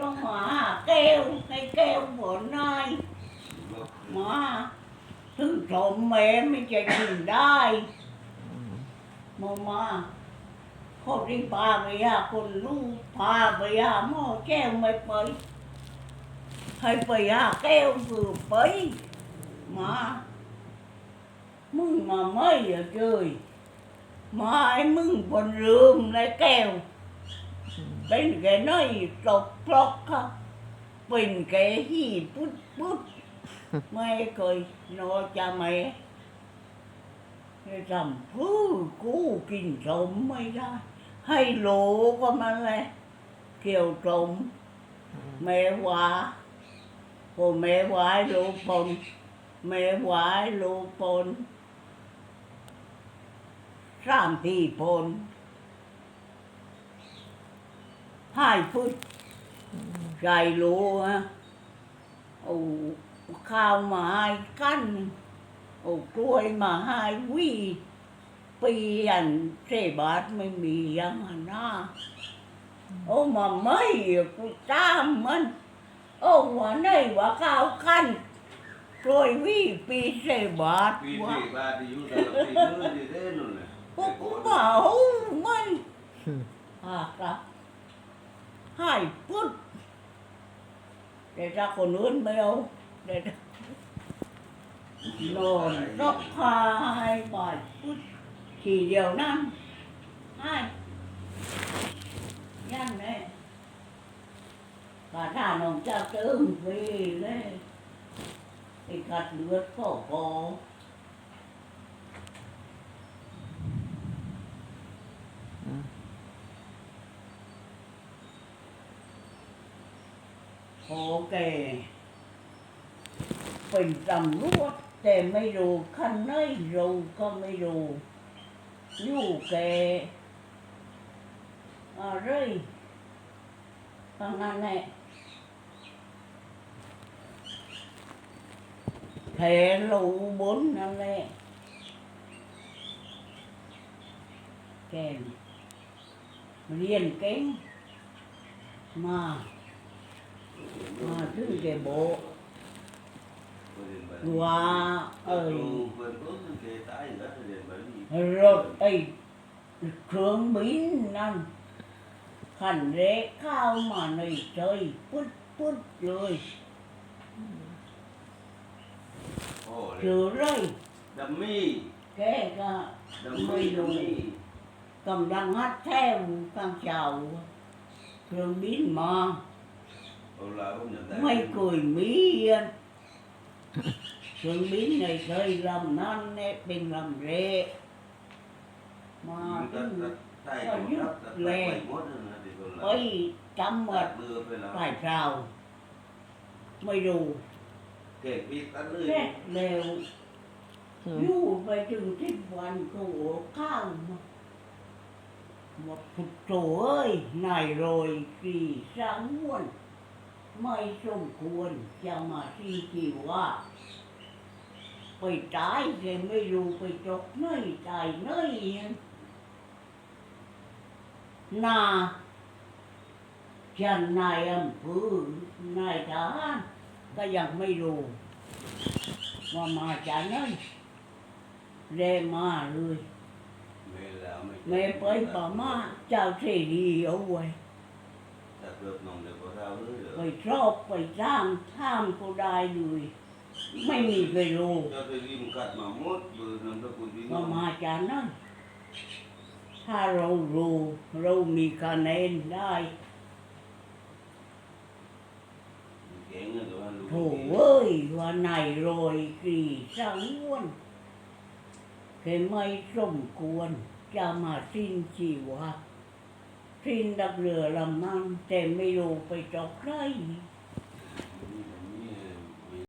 nó mà kêu, hay kêu bữa nay mà thương trộm mẹ mới chạy tìm đây mà mà cô đi ba bây giờ còn lu ba bây giờ mà kêu mấy bấy. Hay bây giờ à, kêu vừa bấy. Mà mừng mà mới giờ trời. Mà ai mừng còn rượm lại kêu. เจยมาไอ้มึงบนลืมในแก้วเป็นแกน้อยตกปลอกค่ะเป็นแกหีปุ๊ดปุ๊ดไม่เคยนอจะไม่ทำพื้กูกินสมไม่ได้ ให้โหลก็มาเลยเกี่ยวสมแม่ว่าพอแม่วายโลปนแม่วายโลปนสามทีปน hai phút dài lúa ồ ข้าวมา hai căn ồ กล้วยมา hai วีปีอันเสบาทไม่มียังหันหน้าโอ้มาไม่กูตามมันโอ้หัวไหนว่าข้าวขั้นกล้วยวีปีเสบาทปีว่าที่บ้านที่อยู่แต่ละปีนู้นที่เด้นู่นน่ะพวกกูมาโอ้มันอะครับ ให้ปุ๊บแต่ถ้าคนอื่นไม่เอาแต่นอนรบพายบ่อยปุ๊บทีเดียวนั่นให้ยันแม่กาถ้าน้องเจ้าเติมฟรีเลยไอ้กัดเลือดก็พอ โอเคเป็นตำรวจแต่ไม่รู้คันไหนรู้ก็ไม่รู้อยู่แกอะไรทางนั้นแหละแผลรูบนนั่นแหละแกนเรียนเก่งมา mà thứ về bộ. Và ơi. Rồi ấy trường biến năng. Khẩn rễ cao mà này trời put put rồi rửa rơi, đầm mi kể cả đầm mi đầm mi, cầm đang hát theo càng chào. Trường biến mà mấy cười mỹ yên. Sương mỹ này thời làm non nè bình làm rễ. Mà nó giúp lè. ôi trăm mệt phải rào. Mày đủ. Thế lèo ừ. Dù về trường trích hoàn cổ cao mà. Một phục trổ ơi, này rồi kỳ sáng muôn ได้ไม่เคยมีอะเครื่องบินในเคยลำนั้นเนี่ยเป็นลำเล็กมามันก็ถึงใต้ของรับแต่ไปหมดนะที่คนละไปจำหมตัดดมือไปแล้วฝ่ายเราไม่รู้เก็บพี่ตัดเลยแค่เร็วอยู่ไปถึงที่วันก็หัวข้าวมาหมดพุทโธเอ้ยนายโรยสีสังวนไม่สมควรจะมาที่จีว่าไปตายแต่ไม่รู้ไปจกเนยตายเนยนาฉันนายอำเภอนายทหารก็ยังไม่รู้ว่ามาจากไหนเรมาเลย ไม่แล้วไม่แม่ไปป่ามาเจ้าเสรีเอาไว้ ไปชอบไปจ้างท่ามก็ได้เลยไม่มีใครรู้เจ้าไปริมกัดมาหมดเบอร์นามสกุลพี่น้ว่าองมาจากไหนถ้าเรารู้เรามีคะแนนได้เก่งนะแต่ว่าลูกโถเอ้ยว่านายโรยกรีสังวนแค่ไม่สมควรจะมาสิ้นชีวะ สิ้นดักเรือล